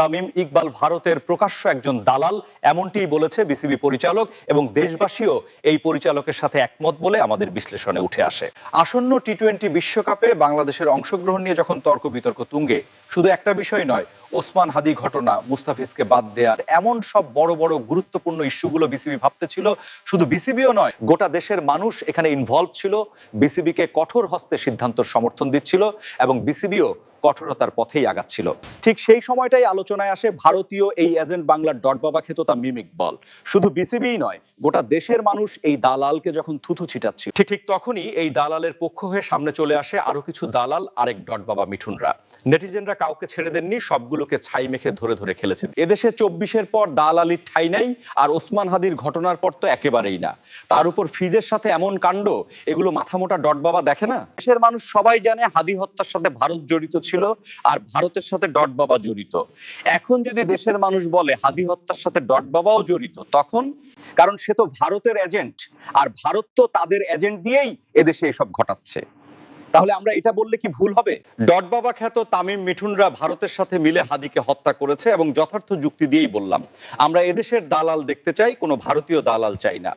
তামিম ইকবাল ভারতের প্রকাশ্য একজন দালাল এমনটিই বলেছে বিসিবি পরিচালক এবং দেশবাসীও এই পরিচালকের সাথে একমত বলে আমাদের বিশ্লেষণে উঠে আসে। আসন্ন টি টোয়েন্টি বিশ্বকাপে বাংলাদেশের অংশগ্রহণ নিয়ে যখন তর্ক বিতর্ক তুঙ্গে, শুধু একটা বিষয় নয়, ওসমান হাদি ঘটনা, মুস্তাফিজকে বাদ দেওয়ার এমন সব বড় বড় গুরুত্বপূর্ণ ইস্যুগুলো বিসিবি ভাবতে ছিল। শুধু বিসিবিও নয়, গোটা দেশের মানুষ এখানে ইনভলভ ছিল, বিসিবিকে কঠোর হস্তে সিদ্ধান্ত সমর্থন দিচ্ছিল এবং বিসিবিও কঠোরতার পথেই আগাচ্ছিল। ঠিক সেই সময়টাই আলোচনায় আসে ভারতীয় এই এজেন্ট বাংলার ডট বাবা খেত তা মিমিক বল। শুধু বিসিবিই নয়, গোটা দেশের মানুষ এই দালালকে যখন থুথু ছিটাচ্ছিল, ঠিক ঠিক তখনই এই দালালের পক্ষ হয়ে সামনে চলে আসে আরও কিছু দালাল, আরেক ডট বাবা মিঠুনরা। নেটিজেনরা কাউকে ছেড়ে দেননি, সবগুলোকে ছাই মেখে ধরে ধরে খেলেছে। এদেশে চব্বিশের পর দালালির ঠাই নাই, আর ওসমান হাদির ঘটনার পর তো একেবারেই না। তার উপর ফিজের সাথে এমন কাণ্ড, এগুলো মাথামোটা ডট বাবা দেখে না? দেশের মানুষ সবাই জানে হাদি হত্যার সাথে ভারত জড়িত ছিল আর ভারতের সাথে ডট বাবা জড়িত। এখন যদি দেশের মানুষ বলে হাদি হত্যার সাথে ডট বাবাও জড়িত, তখন কারণ সে তো ভারতের এজেন্ট আর ভারত তো তাদের এজেন্ট দিয়েই এদেশে এসব ঘটাচ্ছে। তাহলে আমরা এটা বললে কি ভুল হবে? ডট বাবা খ্যাত তামিম মিঠুনরা ভারতের সাথে মিলে হাদিকে হত্যা করেছে এবং যথার্থ যুক্তি দিয়েই বললাম, আমরা এদেশের দালাল দেখতে চাই, কোনো ভারতীয় দালাল চাই না।